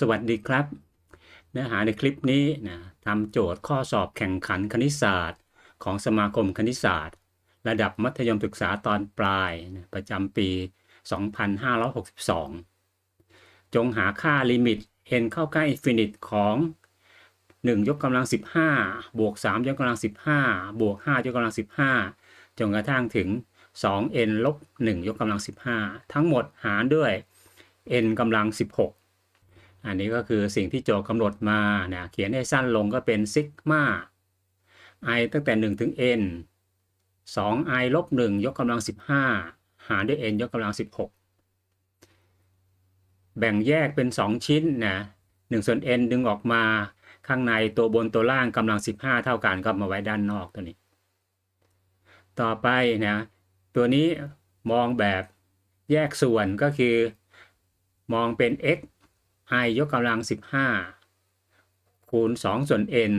สวัสดีครับ เนื้อหาในคลิปนี้นะทำโจทย์ข้อสอบแข่งขันคณิตศาสตร์ ของสมาคมคณิตศาสตร์ ระดับมัธยมศึกษาตอนปลายนะประจำปี 2562 จงหาค่าลิมิต n เข้าใกล้อินฟินิตของ 1 ยกกำลัง 15 บวก 3 ยกกำลัง 15 บวก 5 ยกกำลัง 15 จนกระทั่งถึง 2n ลบ 1 ยกกำลัง 15 ทั้งหมดหารด้วย n กำลัง 16 อันนี้ก็คือสิ่งที่โจทย์กำหนดมานะเขียนให้สั้นลงก็เป็นซิกมา i ตั้งแต่ 1 ถึง n 2i ลบ 1 ยกกำลัง 15 หารด้วย n ยกกำลัง 16 แบ่งแยกเป็น 2 ชิ้นนะ1ส่วน n ดึงออกมาข้างในตัวบนตัวล่างกำลัง 15 เท่ากันก็มาไว้ด้านนอกตัวนี้ ต่อไปนะตัวนี้มองแบบแยกส่วนก็คือ มองเป็น x i ยกกำลัง 15 คูณ 2 ส่วน n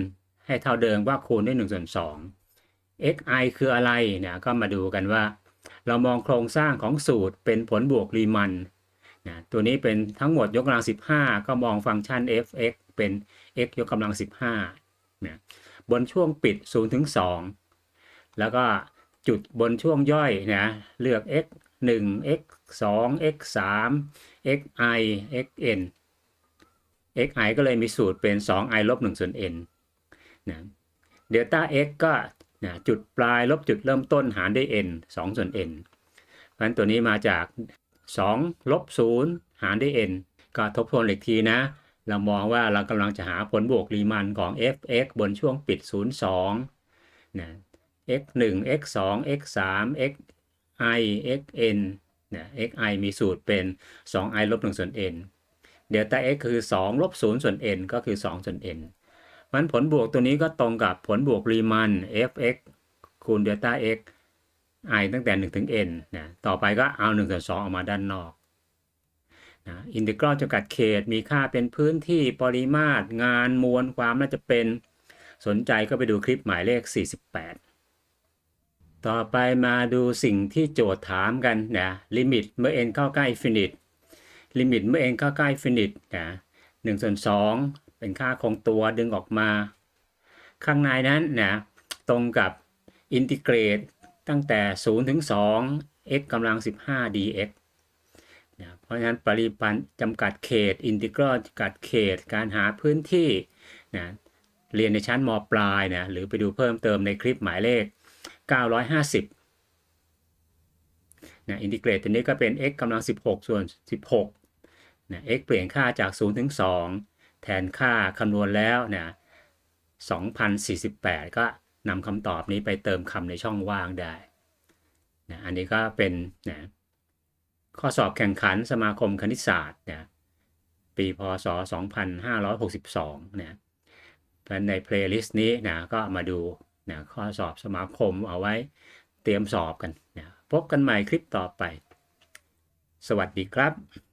ให้เท่าเดิมว่าคูณด้วย 1 ส่วน 2 xi คืออะไรเนี่ยก็มาดูกันว่า เรามองโครงสร้างของสูตรเป็นผลบวกรีมันนะตัวนี้เป็นทั้งหมดยกกำลัง 15 ก็มองฟังก์ชัน f(x) เป็น x ยกกำลัง 15นะบนช่วงปิด 0 ถึง 2 แล้วก็จุดบนช่วงย่อยนะเลือก x 1 x 2 x 3 xi xn xi ก็เลยมีสูตรเป็น 2i ลบ1ส่วน n นะเดลต้า x ก็นะจุดปลายลบจุดเริ่มต้นหารด้วย n 2 ส่วน n เพราะฉะนั้นตัวนี้มาจาก 2 ลบ 0 หารด้วย n ก็ทบทวนอีกทีนะ เรามองว่าเรากำลังจะหาผลบวกรีมันของ f(x) บนช่วงปิด 0 2นะ x 1 x 2 x 3 x i x n นะ x i มีสูตรเป็น 2i ลบ1ส่วน n เดลต้า x คือ2ลบ0ส่วน n ก็คือ 2 ส่วน n มันผลบวกตัวนี้ก็ตรงกับผลบวกรีมัน f(x) คูณเดลต้า x i ตั้งแต่ 1 ถึง n นะต่อไปก็เอา1ส่วน2ออกมาด้านนอกนะอินทิกรัลจำกัดเขตมีค่าเป็นพื้นที่ปริมาตร งานมวลความน่าจะเป็นสนใจก็ไปดูคลิปหมายเลข 48 ต่อไปมาดูสิ่งที่โจทย์ถามกันนะลิมิตเมื่อ n เข้าใกล้อินฟินิต ลิมิตเมื่อ n เข้าใกล้อินฟินิตนะ1ส่วน2เป็นค่าคงตัวดึงออกมา ข้างในนั้นนะตรงกับอินทิเกรตตั้งแต่ 0 ถึง 2 x กำลัง 15 dx นะเพราะฉะนั้นปริมาณจำกัดเขต อินทิกรัลจำกัดเขตการหาพื้นที่นะเรียนในชั้นมปลายนะหรือไปดูเพิ่มเติมในคลิปหมายเลข 950นะอินทิเกรตตัวนี้ก็เป็น x กำลัง 16 ส่วน 16 นะ x เปลี่ยนค่าจาก 0 ถึง 2 แทนค่าคำนวณแล้วนะ2048 ก็นำคำตอบนี้ไปเติมคำในช่องว่างได้นะอันนี้ก็เป็นนะข้อสอบแข่งขันสมาคมคณิตศาสตร์นะปีพศ 2562นะในเพลย์ลิสต์นี้นะก็มาดูนะข้อสอบสมาคมเอาไว้เตรียมสอบกันนะพบกันใหม่คลิปต่อไป สวัสดีครับ